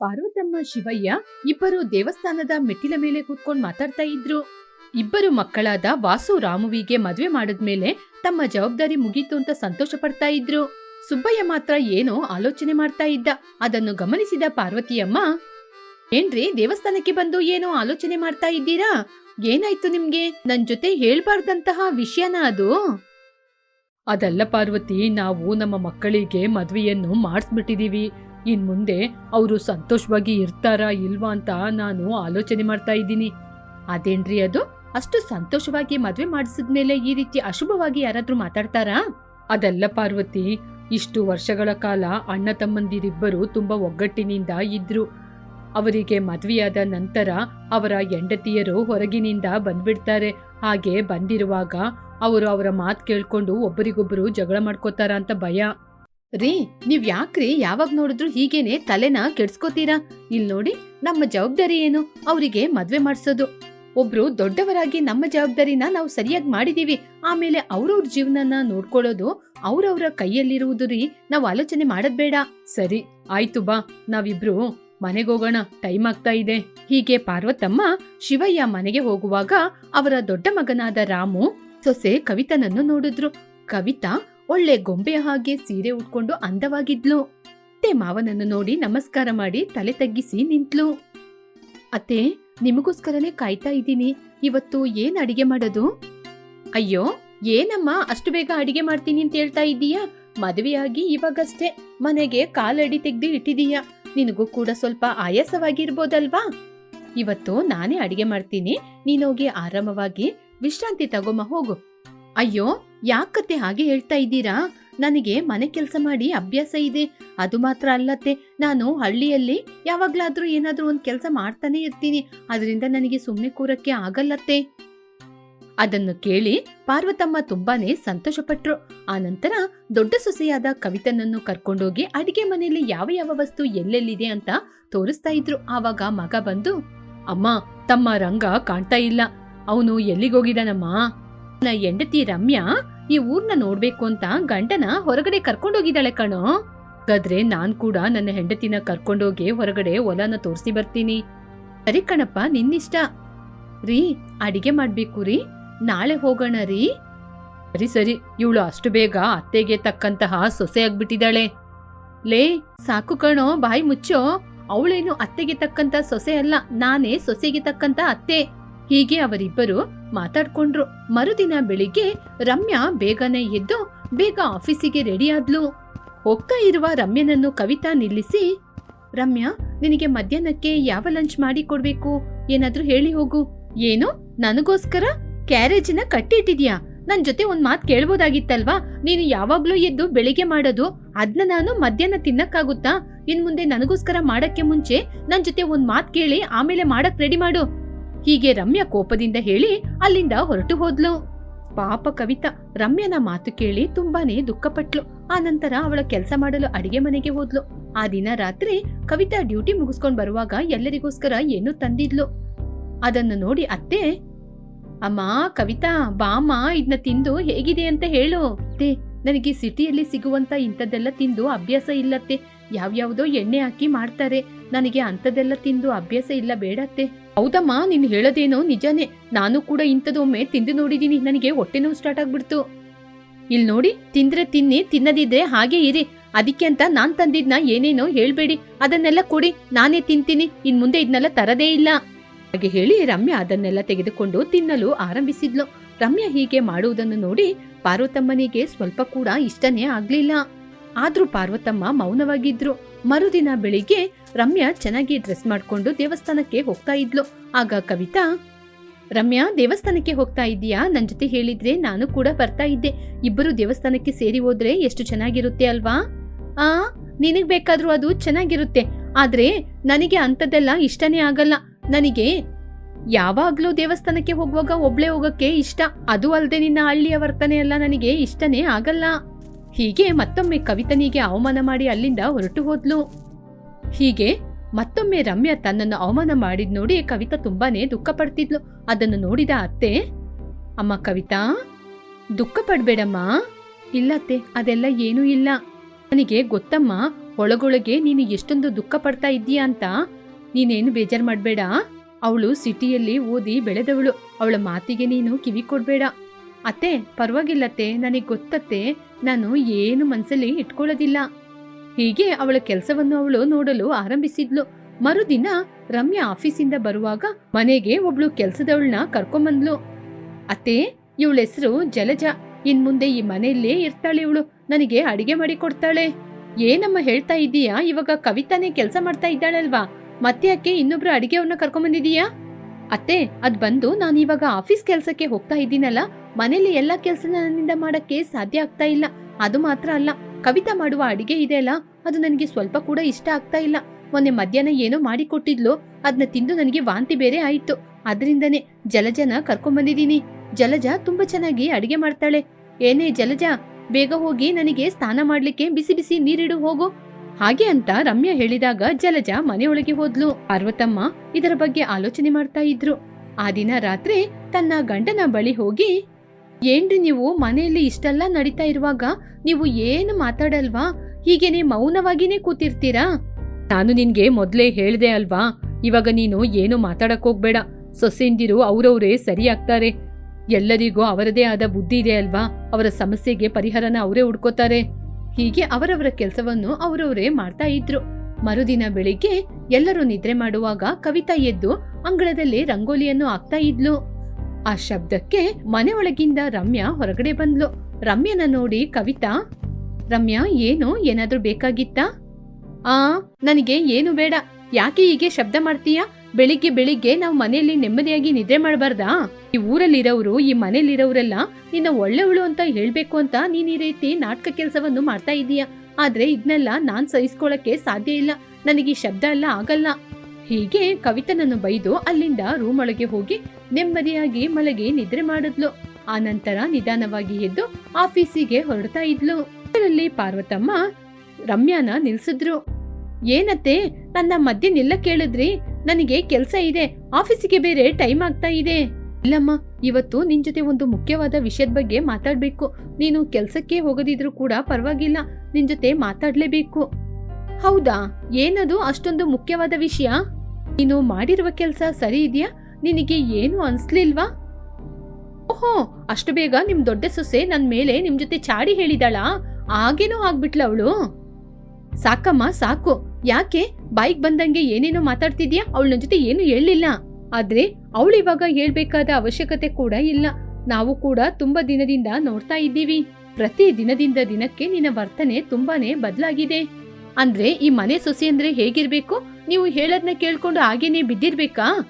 ಪಾರ್ವತಮ್ಮ ಶಿವಯ್ಯ ಇಬ್ಬರು ದೇವಸ್ಥಾನದ ಮೆಟ್ಟಿಲ ಮೇಲೆ ಕೂತ್ಕೊಂಡ್ ಮಾತಾಡ್ತಾ ಇದ್ರು. ಇಬ್ಬರು ಮಕ್ಕಳಾದ ವಾಸು ರಾಮುವಿಗೆ ಮದ್ವೆ ಮಾಡಿದ್ಮೇಲೆ ತಮ್ಮ ಜವಾಬ್ದಾರಿ ಮುಗೀತು ಅಂತ ಸಂತೋಷ ಪಡ್ತಾ ಇದ್ರು. ಸುಬ್ಬಯ್ಯ ಮಾತ್ರ ಏನೋ ಆಲೋಚನೆ ಮಾಡ್ತಾ ಇದ್ದ. ಅದನ್ನು ಗಮನಿಸಿದ ಪಾರ್ವತಿಯಮ್ಮ, ಏನ್ರಿ ದೇವಸ್ಥಾನಕ್ಕೆ ಬಂದು ಏನೋ ಆಲೋಚನೆ ಮಾಡ್ತಾ ಇದ್ದೀರಾ? ಏನಾಯ್ತು ನಿಮ್ಗೆ? ನನ್ ಜೊತೆ ಹೇಳ್ಬಾರ್ದಂತಹ ವಿಷಯನ ಅದು? ಅದಲ್ಲ ಪಾರ್ವತಿ, ನಾವು ನಮ್ಮ ಮಕ್ಕಳಿಗೆ ಮದ್ವೆಯನ್ನು ಮಾಡಿಸ್ಬಿಟ್ಟಿದೀವಿ. ಇನ್ ಮುಂದೆ ಅವರು ಸಂತೋಷವಾಗಿ ಇರ್ತಾರಾ ಇಲ್ವಾ ಅಂತ ನಾನು ಆಲೋಚನೆ ಮಾಡ್ತಾ ಇದ್ದೀನಿ. ಅದೇನ್ರಿ ಅದು? ಅಷ್ಟು ಸಂತೋಷವಾಗಿ ಮದುವೆ ಮಾಡಿಸಿದ್ಮೇಲೆ ಈ ರೀತಿ ಅಶುಭವಾಗಿ ಯಾರಾದರೂ ಮಾತಾಡ್ತಾರಾ? ಅದಲ್ಲ ಪಾರ್ವತಿ, ಇಷ್ಟು ವರ್ಷಗಳ ಕಾಲ ಅಣ್ಣ ತಮ್ಮಂದಿರಿಬ್ಬರು ತುಂಬಾ ಒಗ್ಗಟ್ಟಿನಿಂದ ಇದ್ರು. ಅವರಿಗೆ ಮದುವೆಯಾದ ನಂತರ ಅವರ ಹೆಂಡತಿಯರು ಹೊರಗಿನಿಂದ ಬಂದ್ಬಿಡ್ತಾರೆ. ಹಾಗೆ ಬಂದಿರುವಾಗ ಅವರು ಅವರ ಮಾತು ಕೇಳ್ಕೊಂಡು ಒಬ್ಬರಿಗೊಬ್ಬರು ಜಗಳ ಮಾಡ್ಕೋತಾರ ಅಂತ ಭಯ. ರೀ, ನೀವ್ ಯಾಕ್ರಿ ಯಾವಾಗ ನೋಡಿದ್ರು ಹೀಗೇನೆ ತಲೆನ ಕೆಡ್ಸ್ಕೋತೀರಾ? ಇಲ್ ನೋಡಿ ನಮ್ಮ ಜವಾಬ್ದಾರಿ ಏನು? ಅವರಿಗೆ ಮದ್ವೆ ಮಾಡ್ಸೋದು. ಒಬ್ರು ದೊಡ್ಡವರಾಗಿ ನಮ್ಮ ಜವಾಬ್ದಾರಿನ ನಾವು ಸರಿಯಾಗಿ ಮಾಡಿದೀವಿ. ಆಮೇಲೆ ಅವ್ರವ್ರ ಜೀವನನ ನೋಡ್ಕೊಳ್ಳೋದು ಅವ್ರವ್ರ ಕೈಯಲ್ಲಿರುವುದು ರೀ ನಾವು ಆಲೋಚನೆ ಮಾಡೋದ್ ಬೇಡ. ಸರಿ, ಆಯ್ತು ಬಾ, ನಾವಿಬ್ರು ಮನೆಗೋಗೋಣ ಟೈಮ್ ಆಗ್ತಾ ಇದೆ. ಹೀಗೆ ಪಾರ್ವತಮ್ಮ ಶಿವಯ್ಯ ಮನೆಗೆ ಹೋಗುವಾಗ ಅವರ ದೊಡ್ಡ ಮಗನಾದ ರಾಮು ಸೊಸೆ ಕವಿತನನ್ನು ನೋಡಿದ್ರು. ಕವಿತಾ ಒಳ್ಳೆ ಗೊಂಬೆಯ ಹಾಗೆ ಸೀರೆ ಉಟ್ಕೊಂಡು ಅಂದವಾಗಿದ್ಲು. ಅತ್ತೆ ಮಾವನನ್ನು ನೋಡಿ ನಮಸ್ಕಾರ ಮಾಡಿ ತಲೆ ತಗ್ಗಿಸಿ ನಿಂತ್ಲು. ಅತ್ತೆ, ನಿಮಗೋಸ್ಕರನೇ ಕಾಯ್ತಾ ಇದ್ದೀನಿ. ಇವತ್ತು ಏನ್ ಅಡಿಗೆ ಮಾಡೋದು? ಅಯ್ಯೋ, ಏನಮ್ಮ, ಅಷ್ಟು ಬೇಗ ಅಡಿಗೆ ಮಾಡ್ತೀನಿ ಅಂತ ಹೇಳ್ತಾ ಇದ್ದೀಯಾ? ಮದುವೆಯಾಗಿ ಇವಾಗಷ್ಟೇ. ಮನೆಗೆ ಕಾಲಡಿ ತೆಗ್ದು ಇಟ್ಟಿದೀಯಾ ನಿನಗೂ ಕೂಡ ಸ್ವಲ್ಪ ಆಯಾಸವಾಗಿರ್ಬೋದಲ್ವಾ? ಇವತ್ತು ನಾನೇ ಅಡಿಗೆ ಮಾಡ್ತೀನಿ. ನೀನೋಗಿ ಆರಾಮವಾಗಿ ವಿಶ್ರಾಂತಿ ತಗೊಮ್ಮ, ಹೋಗು. ಅಯ್ಯೋ ಯಾಕತ್ತೆ ಹಾಗೆ ಹೇಳ್ತಾ ಇದ್ದೀರಾ? ನನಗೆ ಮನೆ ಕೆಲಸ ಮಾಡಿ ಅಭ್ಯಾಸ ಇದೆ. ಅದು ಮಾತ್ರ ಅಲ್ಲತ್ತೆ, ನಾನು ಹಳ್ಳಿಯಲ್ಲಿ ಯಾವಾಗ್ಲಾದ್ರೂ ಏನಾದ್ರೂ ಒಂದ್ ಕೆಲಸ ಮಾಡ್ತಾನೆ ಇರ್ತೀನಿ. ಅದರಿಂದ ನನಗೆ ಸುಮ್ಮನೆ ಕೂರಕ್ಕೆ ಆಗಲ್ಲತ್ತೆ. ಅದನ್ನು ಕೇಳಿ ಪಾರ್ವತಮ್ಮ ತುಂಬಾನೇ ಸಂತೋಷಪಟ್ರು. ನಂತರ ದೊಡ್ಡ ಸೊಸೆಯಾದ ಕವಿತನನ್ನು ಕರ್ಕೊಂಡೋಗಿ ಅಡಿಗೆ ಮನೆಯಲ್ಲಿ ಯಾವ ಯಾವ ವಸ್ತು ಎಲ್ಲೆಲ್ಲಿದೆ ಅಂತ ತೋರಿಸ್ತಾ ಇದ್ರು. ಆವಾಗ ಮಗ ಬಂದು, ಅಮ್ಮ, ತಮ್ಮ ರಂಗ ಕಾಣ್ತಾ ಇಲ್ಲ. ಅವನು ಎಲ್ಲಿಗೋಗಿದಾನಮ್ಮ ನನ್ನ ಹೆಂಡತಿ ರಮ್ಯಾ ಈ ಊರ್ನ ನೋಡ್ಬೇಕು ಅಂತ ಗಂಡನ ಹೊರಗಡೆ ಕರ್ಕೊಂಡೋಗಿದ್ದಾಳೆ ಕಣೋ. ಹಾಗಾದ್ರೆ ನಾನ್ ಕೂಡ ನನ್ನ ಹೆಂಡತಿನ ಕರ್ಕೊಂಡೋಗಿ ಹೊರಗಡೆ ಹೊಲನ ತೋರಿಸಿ ಬರ್ತೀನಿ. ಸರಿ ಕಣಪ್ಪ, ನಿನ್ನಿಷ್ಟ. ರೀ, ಅಡಿಗೆ ಮಾಡ್ಬೇಕು ರೀ. ನಾಳೆ ಹೋಗೋಣ ರೀ. ಸರಿ ಸರಿ. ಇವಳು ಅಷ್ಟು ಬೇಗ ಅತ್ತೆಗೆ ತಕ್ಕಂತಹ ಸೊಸೆ ಆಗ್ಬಿಟ್ಟಿದ್ದಾಳೆ. ಲೇ, ಸಾಕು ಕಣೋ, ಬಾಯಿ ಮುಚ್ಚೋ. ಅವಳೇನು ಅತ್ತೆಗೆ ತಕ್ಕಂತ ಸೊಸೆ ಅಲ್ಲ, ನಾನೇ ಸೊಸೆಗೆ ತಕ್ಕಂತ ಅತ್ತೆ. ಹೀಗೆ ಅವರಿಬ್ಬರು ಮಾತಾಡ್ಕೊಂಡ್ರು. ಮರುದಿನ ಬೆಳಿಗ್ಗೆ ರಮ್ಯಾ ಬೇಗನೆ ಎದ್ದು ಬೇಗ ಆಫೀಸಿಗೆ ರೆಡಿಯಾದ್ಲು. ಹೋಗ್ತಾ ಇರುವ ರಮ್ಯನನ್ನು ಕವಿತಾ ನಿಲ್ಲಿಸಿ, ರಮ್ಯಾ, ನಿನಗೆ ಮಧ್ಯಾಹ್ನಕ್ಕೆ ಯಾವ ಲಂಚ್ ಮಾಡಿ ಕೊಡ್ಬೇಕು? ಏನಾದ್ರೂ ಹೇಳಿ ಹೋಗು. ಏನು? ನನಗೋಸ್ಕರ? ಕ್ಯಾರೇಜಿನ ಕಟ್ಟಿಟ್ಟಿದ್ಯಾ? ನನ್ ಜೊತೆ ಒಂದ್ ಮಾತು ಕೇಳ್ಬೋದಾಗಿತ್ತಲ್ವಾ? ನೀನು ಯಾವಾಗ್ಲೂ ಎದ್ದು ಬೆಳಿಗ್ಗೆ ಮಾಡೋದು. ಅದ್ನ ನಾನು ಮಧ್ಯಾಹ್ನ ತಿನ್ನಕ್ಕಾಗುತ್ತಾ? ಇನ್ ಮುಂದೆ ನನಗೋಸ್ಕರ ಮಾಡಕ್ಕೆ ಮುಂಚೆ ನನ್ ಜೊತೆ ಒಂದ್ ಮಾತು ಕೇಳಿ ಆಮೇಲೆ ಮಾಡಕ್ ರೆಡಿ ಮಾಡು. ಹೀಗೆ ರಮ್ಯಾ ಕೋಪದಿಂದ ಹೇಳಿ ಅಲ್ಲಿಂದ ಹೊರಟು ಹೋದ್ಲು. ಪಾಪ ಕವಿತಾ, ರಮ್ಯನ ಮಾತು ಕೇಳಿ ತುಂಬಾನೇ ದುಃಖಪಟ್ಲು. ಆ ನಂತರ ಅವಳ ಕೆಲಸ ಮಾಡಲು ಅಡಿಗೆ ಮನೆಗೆ ಹೋದ್ಲು. ಆ ದಿನ ರಾತ್ರಿ ಕವಿತಾ ಡ್ಯೂಟಿ ಮುಗಿಸ್ಕೊಂಡ್ ಬರುವಾಗ ಎಲ್ಲರಿಗೋಸ್ಕರ ಏನು ತಂದಿದ್ಲು. ಅದನ್ನು ನೋಡಿ ಅತ್ತೆ, ಅಮ್ಮ, ಕವಿತಾ, ಬಾಮ್ಮ ಇದನ್ನ ತಿಂದು ಹೇಗಿದೆ ಅಂತ ಹೇಳು. ಅತ್ತೆ, ನನಗೆ ಸಿಟಿಯಲ್ಲಿ ಸಿಗುವಂತ ಇಂಥದ್ದೆಲ್ಲ ತಿಂದು ಅಭ್ಯಾಸ ಇಲ್ಲತ್ತೆ ಯಾವ್ಯಾವುದೋ ಎಣ್ಣೆ ಹಾಕಿ ಮಾಡ್ತಾರೆ. ನನಗೆ ಅಂಥದ್ದೆಲ್ಲ ತಿಂದು ಅಭ್ಯಾಸ ಇಲ್ಲ ಬೇಡತ್ತೆ ಹೌದಮ್ಮ, ನೀನು ಹೇಳೋದೇನೋ ನಿಜಾನೇ. ನಾನು ಕೂಡ ಇಂಥದೊಮ್ಮೆ ತಿಂದು ನೋಡಿದೀನಿ ನನಗೆ ಹೊಟ್ಟೆ ನೋವು ಸ್ಟಾರ್ಟ್ ಆಗ್ಬಿಡ್ತು. ಇಲ್ಲಿ ನೋಡಿ, ತಿಂದ್ರೆ ತಿನ್ನಿ, ತಿನ್ನದಿದ್ರೆ ಹಾಗೆ ಇರಿ. ಅದಕ್ಕೆ ಅಂತ ನಾನು ತಂದಿದ್ನ ಏನೇನೋ ಹೇಳ್ಬೇಡಿ. ಅದನ್ನೆಲ್ಲ ಕೊಡಿ, ನಾನೇ ತಿಂತೀನಿ. ಇನ್ ಮುಂದೆ ಇದನ್ನೆಲ್ಲ ತರದೇ ಇಲ್ಲ. ಹಾಗೆ ಹೇಳಿ ರಮ್ಯಾ ಅದನ್ನೆಲ್ಲ ತೆಗೆದುಕೊಂಡು ತಿನ್ನಲು ಆರಂಭಿಸಿದ್ಲು. ರಮ್ಯಾ ಹೀಗೆ ಮಾಡುವುದನ್ನು ನೋಡಿ ಪಾರ್ವತಮ್ಮನಿಗೆ ಸ್ವಲ್ಪ ಕೂಡ ಇಷ್ಟನೇ ಆಗ್ಲಿಲ್ಲ. ಆದ್ರೂ ಪಾರ್ವತಮ್ಮ ಮೌನವಾಗಿದ್ರು. ಮರುದಿನ ಬೆಳಿಗ್ಗೆ ರಮ್ಯಾ ಚೆನ್ನಾಗಿ ಡ್ರೆಸ್ ಮಾಡ್ಕೊಂಡು ದೇವಸ್ಥಾನಕ್ಕೆ ಹೋಗ್ತಾ ಇದ್ಲು. ಆಗ ಕವಿತಾ, ರಮ್ಯಾ, ದೇವಸ್ಥಾನಕ್ಕೆ ಹೋಗ್ತಾ ಇದೀಯಾ ನನ್ನ ಜೊತೆ ಹೇಳಿದ್ರೆ ನಾನು ಕೂಡ ಬರ್ತಾ ಇದ್ದೆ. ಇಬ್ಬರು ದೇವಸ್ಥಾನಕ್ಕೆ ಸೇರಿ ಹೋದ್ರೆ ಎಷ್ಟು ಚೆನ್ನಾಗಿರುತ್ತೆ ಅಲ್ವಾ? ಆ, ನಿನಗೆ ಬೇಕಾದ್ರೂ ಅದು ಚೆನ್ನಾಗಿರುತ್ತೆ. ಆದ್ರೆ ನನಗೆ ಅಂಥದ್ದೆಲ್ಲ ಇಷ್ಟನೇ ಆಗಲ್ಲ. ನನಗೆ ಯಾವಾಗ್ಲೂ ದೇವಸ್ಥಾನಕ್ಕೆ ಹೋಗುವಾಗ ಒಬ್ಳೆ ಹೋಗಕ್ಕೆ ಇಷ್ಟ. ಅದು ಅಲ್ಲದೆ ನಿನ್ನ ಹಳ್ಳಿಯ ವರ್ತನೆ ಎಲ್ಲ ನನಗೆ ಇಷ್ಟನೇ ಆಗಲ್ಲ. ಹೀಗೆ ಮತ್ತೊಮ್ಮೆ ಕವಿತನಿಗೆ ಅವಮಾನ ಮಾಡಿ ಅಲ್ಲಿಂದ ಹೊರಟು ಹೋದ್ಲು. ಹೀಗೆ ಮತ್ತೊಮ್ಮೆ ರಮ್ಯಾ ತನ್ನನ್ನು ಅವಮಾನ ಮಾಡಿದ್ ನೋಡಿ ಕವಿತಾ ತುಂಬಾನೇ ದುಃಖ ಪಡ್ತಿದ್ಲು. ಅದನ್ನು ನೋಡಿದ ಅತ್ತೆ, ಅಮ್ಮ ಕವಿತಾ, ದುಃಖ ಪಡ್ಬೇಡಮ್ಮ. ಇಲ್ಲತ್ತೆ ಅದೆಲ್ಲ ಏನೂ ಇಲ್ಲ. ನನಗೆ ಗೊತ್ತಮ್ಮ, ಒಳಗೊಳಗೆ ನೀನು ಎಷ್ಟೊಂದು ದುಃಖ ಪಡ್ತಾ ಇದ್ದೀಯಾ ಅಂತ. ನೀನೇನು ಬೇಜಾರ್ ಮಾಡಬೇಡ. ಅವಳು ಸಿಟಿಯಲ್ಲಿ ಓದಿ ಬೆಳೆದವಳು. ಅವಳ ಮಾತಿಗೆ ನೀನು ಕಿವಿ ಕೊಡ್ಬೇಡ ಅತ್ತೆ ಪರವಾಗಿಲ್ಲತ್ತೆ ನನಗೆ ಗೊತ್ತತ್ತೆ. ನಾನು ಏನು ಮನಸ್ಸಲ್ಲಿ ಇಟ್ಕೊಳ್ಳೋದಿಲ್ಲ. ಹೀಗೆ ಅವಳ ಕೆಲಸವನ್ನು ಅವಳು ನೋಡಲು ಆರಂಭಿಸಿದ್ಲು. ಮರುದಿನ ರಮ್ಯಾ ಆಫೀಸಿಂದ ಬರುವಾಗ ಮನೆಗೆ ಒಬ್ಳು ಕೆಲಸದವಳನ್ನ ಕರ್ಕೊಂಬಂದ್ಲು. ಅತ್ತೆ, ಇವಳ ಹೆಸರು ಜಲಜ. ಇನ್ ಮುಂದೆ ಈ ಮನೆಯಲ್ಲೇ ಇರ್ತಾಳೆ ಇವಳು. ನನಗೆ ಅಡಿಗೆ ಮಾಡಿ ಕೊಡ್ತಾಳೆ. ಏನಮ್ಮ ಹೇಳ್ತಾ ಇದ್ದೀಯಾ? ಇವಾಗ ಕವಿತಾನೇ ಕೆಲಸ ಮಾಡ್ತಾ ಇದ್ದಾಳಲ್ವಾ? ಮತ್ತೆ ಯಾಕೆ ಇನ್ನೊಬ್ರು ಅಡಿಗೆಯವ್ರನ್ನ ಕರ್ಕೊಂಬಂದಿದೀಯಾ ಅತ್ತೆ, ಅದ್ ಬಂದು ನಾನು ಇವಾಗ ಆಫೀಸ್ ಕೆಲಸಕ್ಕೆ ಹೋಗ್ತಾ ಇದ್ದೀನಲ್ಲ. ಮನೇಲಿ ಎಲ್ಲ ಕೆಲಸ ನನ್ನಿಂದ ಮಾಡಕ್ಕೆ ಸಾಧ್ಯ ಆಗ್ತಾ ಇಲ್ಲ. ಅದು ಮಾತ್ರ ಅಲ್ಲ. ಕವಿತಾ ಮಾಡುವ ಅಡಿಗೆ ಇದೆ ಅಲ್ಲ? ಅದು ನನಗೆ ಸ್ವಲ್ಪ ಕೂಡ ಇಷ್ಟ ಆಗ್ತಾ ಇಲ್ಲ. ಮೊನ್ನೆ ಮಧ್ಯಾಹ್ನ ಏನೋ ಮಾಡಿ ಕೊಟ್ಟಿದ್ಲು. ಅದನ್ನ ತಿಂದು ನನಗೆ ವಾಂತಿ ಬೇರೆ ಆಯಿತು. ಅದರಿಂದನೇ ಜಲಜನ ಕರ್ಕೊಂಡ್ಬಂದಿದ್ದೀನಿ ಜಲಜ ತುಂಬಾ ಚೆನ್ನಾಗಿ ಅಡಿಗೆ ಮಾಡ್ತಾಳೆ. ಏನೇ ಜಲಜ, ಬೇಗ ಹೋಗಿ ನನಗೆ ಸ್ನಾನ ಮಾಡ್ಲಿಕ್ಕೆ ಬಿಸಿ ಬಿಸಿ ನೀರಿಡು ಹೋಗು. ಹಾಗೆ ಅಂತ ರಮ್ಯ ಹೇಳಿದಾಗ ಜಲಜ ಮನೆಯೊಳಗೆ ಹೋದ್ಲು. ಪಾರ್ವತಮ್ಮ ಇದರ ಬಗ್ಗೆ ಆಲೋಚನೆ ಮಾಡ್ತಾ ಇದ್ರು. ಆ ದಿನ ರಾತ್ರಿ ತನ್ನ ಗಂಡನ ಬಳಿ ಹೋಗಿ ಏನ್ರಿ ನೀವು ಮನೆಯಲ್ಲಿ ಇಷ್ಟೆಲ್ಲ ನಡೀತಾ ಇರುವಾಗ ನೀವು ಏನು ಮಾತಾಡಲ್ವಾ? ಹೀಗೇನೆ ಮೌನವಾಗಿನೇ ಕೂತಿರ್ತೀರಾ? ನಾನು ನಿನ್ಗೆ ಮೊದ್ಲೇ ಹೇಳ್ದೆ ಅಲ್ವಾ? ಇವಾಗ ನೀನು ಏನು ಮಾತಾಡಕ್ ಹೋಗ್ಬೇಡ. ಸೊಸೆಂದಿರು ಅವ್ರವ್ರೇ ಸರಿ ಆಗ್ತಾರೆ ಎಲ್ಲರಿಗೂ ಅವರದೇ ಆದ ಬುದ್ಧಿ ಇದೆ ಅಲ್ವಾ? ಅವರ ಸಮಸ್ಯೆಗೆ ಪರಿಹಾರನ ಅವರೇ ಹುಡ್ಕೋತಾರೆ. ಹೀಗೆ ಅವರವರ ಕೆಲಸವನ್ನು ಅವರವರೇ ಮಾಡ್ತಾ ಇದ್ರು. ಮರುದಿನ ಬೆಳಿಗ್ಗೆ ಎಲ್ಲರೂ ನಿದ್ರೆ ಮಾಡುವಾಗ ಕವಿತಾ ಎದ್ದು ಅಂಗಳದಲ್ಲಿ ರಂಗೋಲಿಯನ್ನು ಹಾಕ್ತಾ ಇದ್ಲು. ಆ ಶಬ್ದಕ್ಕೆ ಮನೆ ಒಳಗಿಂದ ರಮ್ಯಾ ಹೊರಗಡೆ ಬಂದ್ಲು. ರಮ್ಯನ ನೋಡಿ ಕವಿತಾ, ರಮ್ಯಾ, ಏನು? ಏನಾದ್ರೂ ಬೇಕಾಗಿತ್ತಾ? ಆ, ನನಗೆ ಏನು ಬೇಡ. ಯಾಕೆ ಹೀಗೆ ಶಬ್ದ ಮಾಡ್ತೀಯಾ? ಬೆಳಿಗ್ಗೆ ಬೆಳಿಗ್ಗೆ ನಾವು ಮನೆಯಲ್ಲಿ ನೆಮ್ಮದಿಯಾಗಿ ನಿದ್ರೆ ಮಾಡಬಾರ್ದಾ? ಈ ಊರಲ್ಲಿರೋರು ಈ ಮನೆಯಲ್ಲಿರೋರೆಲ್ಲ ನಿನ್ನ ಒಳ್ಳೆವಳು ಅಂತ ಹೇಳ್ಬೇಕು ಅಂತ ನೀನ್ ಈ ರೀತಿ ನಾಟಕ ಕೆಲಸವನ್ನು ಮಾಡ್ತಾ ಇದೀಯ ಆದ್ರೆ ಇದನ್ನೆಲ್ಲ ನಾನ್ ಸಹಿಸ್ಕೊಳಕ್ಕೆ ಸಾಧ್ಯ ಇಲ್ಲ. ನನಗೆ ಈ ಶಬ್ದ ಎಲ್ಲ ಆಗಲ್ಲ. ಹೀಗೆ ಕವಿತನನ್ನು ಬೈದು ಅಲ್ಲಿಂದ ರೂಮ್ ಒಳಗೆ ಹೋಗಿ ನೆಮ್ಮದಿಯಾಗಿ ಮಲಗಿ ನಿದ್ರೆ ಮಾಡಿದ್ಲು. ಆ ನಂತರ ನಿಧಾನವಾಗಿ ಎದ್ದು ಆಫೀಸಿಗೆ ಹೊರಡ್ತಾ ಇದ್ಲು. ಅದರಲ್ಲಿ ಪಾರ್ವತಮ್ಮ ರಮ್ಯಾನ ನಿಲ್ಸಿದ್ರು. ಏನತ್ತೆ, ನನ್ನ ಮಧ್ಯೆ ನಿಲ್ಲ ಕೇಳಿದ್ರಿ? ನನಗೆ ಕೆಲಸ ಇದೆ. ಆಫೀಸಿಗೆ ಬೇರೆ ಟೈಮ್ ಆಗ್ತಾ ಇದೆ. ಇಲ್ಲಮ್ಮ, ಇವತ್ತು ನಿನ್ ಜೊತೆ ಒಂದು ಮುಖ್ಯವಾದ ವಿಷಯದ ಬಗ್ಗೆ ಮಾತಾಡ್ಬೇಕು. ನೀನು ಕೆಲ್ಸಕ್ಕೆ ಹೋಗದಿದ್ರು ಕೂಡ ಪರವಾಗಿಲ್ಲ. ನಿನ್ ಜೊತೆ ಮಾತಾಡ್ಲೇಬೇಕು. ಹೌದಾ? ಏನದು ಅಷ್ಟೊಂದು ಮುಖ್ಯವಾದ ವಿಷಯ? ನೀನು ಮಾಡಿರುವ ಕೆಲಸ ಸರಿ ಇದೆಯಾ? ನಿನಗೆ ಏನು ಅನ್ಸ್ಲಿಲ್ವಾ? ಓಹೋ, ಅಷ್ಟು ಬೇಗ ನಿಮ್ ದೊಡ್ಡ ಸೊಸೆ ನನ್ ಮೇಲೆ ನಿಮ್ ಜೊತೆ ಚಾಡಿ ಹೇಳಿದಾಳ? ಆಗೇನೋ ಆಗ್ಬಿಟ್ಲ ಅವಳು. ಸಾಕಮ್ಮ, ಸಾಕು. ಯಾಕೆ? ಬೈಕ್ ಬಂದಂಗೆ ಏನೇನೋ ಮಾತಾಡ್ತಿದ್ಯಾ? ಅವಳ ನನ್ ಜೊತೆ ಏನು ಹೇಳಲಿಲ್ಲ. ಆದ್ರೆ ಅವಳು ಇವಾಗ ಹೇಳ್ಬೇಕಾದ ಅವಶ್ಯಕತೆ ಕೂಡ ಇಲ್ಲ. ನಾವು ಕೂಡ ತುಂಬಾ ದಿನದಿಂದ ನೋಡ್ತಾ ಇದ್ದೀವಿ. ಪ್ರತಿ ದಿನದಿಂದ ದಿನಕ್ಕೆ ನಿನ್ನ ವರ್ತನೆ ತುಂಬಾನೇ ಬದಲಾಗಿದೆ. ಅಂದ್ರೆ ಈ ಮನೆ ಸೊಸೆ ಅಂದ್ರೆ ಹೇಗಿರ್ಬೇಕು? ನೀವು ಹೇಳದ್ನ ಕೇಳ್ಕೊಂಡು ಹಾಗೇನೆ ಬಿದ್ದಿರ್ಬೇಕಾ?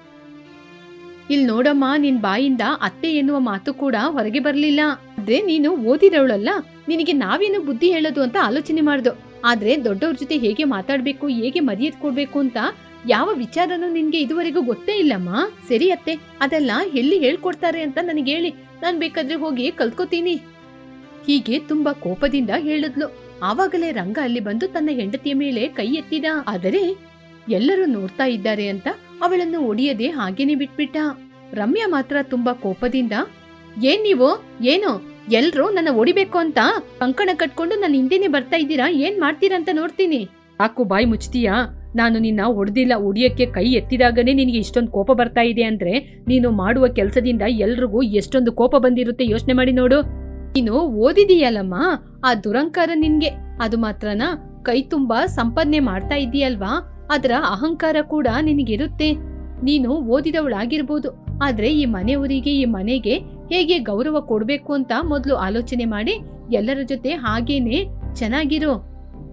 ಇಲ್ ನೋಡಮ್ಮ, ನಿನ್ ಬಾಯಿಂದ ಅತ್ತೆ ಎನ್ನುವ ಮಾತು ಕೂಡ ಹೊರಗೆ ಬರ್ಲಿಲ್ಲ. ಆದ್ರೆ ನೀನು ಓದಿರೋಳಲ್ಲ ನಿನಗೆ ನಾವೇನು ಬುದ್ಧಿ ಹೇಳೋದು ಅಂತ ಆಲೋಚನೆ ಮಾಡ್ದು. ಆದ್ರೆ ದೊಡ್ಡವ್ರ ಜೊತೆ ಹೇಗೆ ಮಾತಾಡ್ಬೇಕು, ಹೇಗೆ ಮರ್ಯಾದೆ ಕೊಡ್ಬೇಕು ಅಂತ ಯಾವ ವಿಚಾರನೂ ನಿನ್ಗೆ ಇದುವರೆಗೂ ಗೊತ್ತೇ ಇಲ್ಲಮ್ಮ. ಸರಿ ಅತ್ತೆ, ಅದೆಲ್ಲ ಎಲ್ಲಿ ಹೇಳ್ಕೊಡ್ತಾರೆ ಅಂತ ನನಗೆ ಹೇಳಿ, ನಾನ್ ಬೇಕಾದ್ರೆ ಹೋಗಿ ಕಲ್ತ್ಕೋತೀನಿ. ಹೀಗೆ ತುಂಬಾ ಕೋಪದಿಂದ ಹೇಳಿದ್ಲು. ಆವಾಗಲೇ ರಂಗ ಅಲ್ಲಿ ಬಂದು ತನ್ನ ಹೆಂಡತಿಯ ಮೇಲೆ ಕೈ ಎತ್ತಿದ. ಆದರೆ ಎಲ್ಲರೂ ನೋಡ್ತಾ ಇದ್ದಾರೆ ಅಂತ ಅವಳನ್ನು ಒಡೆಯದೆ ಹಾಗೇನೆ ಬಿಟ್ಬಿಟ್ಟ. ರಮ್ಯಾ ಮಾತ್ರ ತುಂಬಾ ಕೋಪದಿಂದ, ಏನ್ ನೀವು? ಏನು? ಎಲ್ರೂ ನನ್ನ ಒಡಿಬೇಕು ಅಂತ ಕಂಕಣ ಕಟ್ಕೊಂಡು ನನ್ನ ಹಿಂದೆನೆ ಬರ್ತಾ ಇದ್ದೀರಾ? ಏನ್ ಮಾಡ್ತೀರಾ ಅಂತ ನೋಡ್ತೀನಿ. ಸಾಕು ಬಾಯಿ ಮುಚ್ತೀಯಾ? ನಾನು ನಿನ್ನ ಹೊಡೆದಿಲ್ಲ ಹೊಡಿಯಕ್ಕೆ ಕೈ ಎತ್ತಿದಾಗನೇ ನಿನಗೆ ಇಷ್ಟೊಂದು ಕೋಪ ಬರ್ತಾ ಇದೆ ಅಂದ್ರೆ ನೀನು ಮಾಡುವ ಕೆಲಸದಿಂದ ಎಲ್ರಿಗೂ ಎಷ್ಟೊಂದು ಕೋಪ ಬಂದಿರುತ್ತೆ ಯೋಚನೆ ಮಾಡಿ ನೋಡು. ನೀನು ಓದಿದೀಯಲ್ಲಮ್ಮ? ಆ ದುರಂಕಾರ ನಿನ್ಗೆ. ಅದು ಮಾತ್ರನಾ ಕೈ ತುಂಬಾ ಸಂಪಾದನೆ ಮಾಡ್ತಾ ಇದೀಯಲ್ವಾ? ಅದರ ಅಹಂಕಾರ ಕೂಡ ನಿನಗಿರುತ್ತೆ. ನೀನು ಓದಿದವಳಾಗಿರ್ಬೋದು. ಆದ್ರೆ ಈ ಮನೆಯವರಿಗೆ ಈ ಮನೆಗೆ ಹೇಗೆ ಗೌರವ ಕೊಡಬೇಕು ಅಂತ ಮೊದಲು ಆಲೋಚನೆ ಮಾಡಿ ಎಲ್ಲರ ಜೊತೆ ಹಾಗೇನೆ ಚೆನ್ನಾಗಿರು.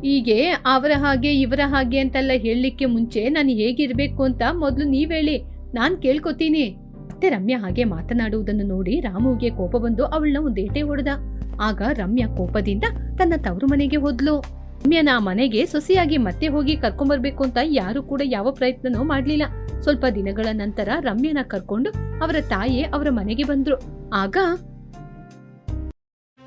ಹೀಗೆ ಅವರ ಹಾಗೆ, ಇವರ ಹಾಗೆ ಅಂತೆಲ್ಲ ಹೇಳಲಿಕ್ಕೆ ಮುಂಚೆ ನಾನು ಹೇಗಿರಬೇಕು ಅಂತ ಮೊದಲು ನೀವ್ ಹೇಳಿ ನಾನು ಕೇಳ್ಕೊತೀನಿ. ಮತ್ತೆ ರಮ್ಯಾ ಹಾಗೆ ಮಾತನಾಡುವುದನ್ನು ನೋಡಿ ರಾಮುಗೆ ಕೋಪ ಬಂದು ಅವಳನ್ನ ಒಂದೇಟೆ ಹೊಡೆದ. ಆಗ ರಮ್ಯಾ ಕೋಪದಿಂದ ತನ್ನ ತವರು ಮನೆಗೆ ಹೋದ್ಲು. ರಮ್ಯನ ಮನೆಗೆ ಸೊಸೆಯಾಗಿ ಮತ್ತೆ ಹೋಗಿ ಕರ್ಕೊಂಬರ್ಬೇಕು ಅಂತ ಯಾರು ಕೂಡ ಯಾವ ಪ್ರಯತ್ನನೂ ಮಾಡ್ಲಿಲ್ಲ. ಸ್ವಲ್ಪ ದಿನಗಳ ನಂತರ ರಮ್ಯನ ಕರ್ಕೊಂಡು ಅವರ ತಾಯಿ ಅವರ ಮನೆಗೆ ಬಂದ್ರು. ಆಗ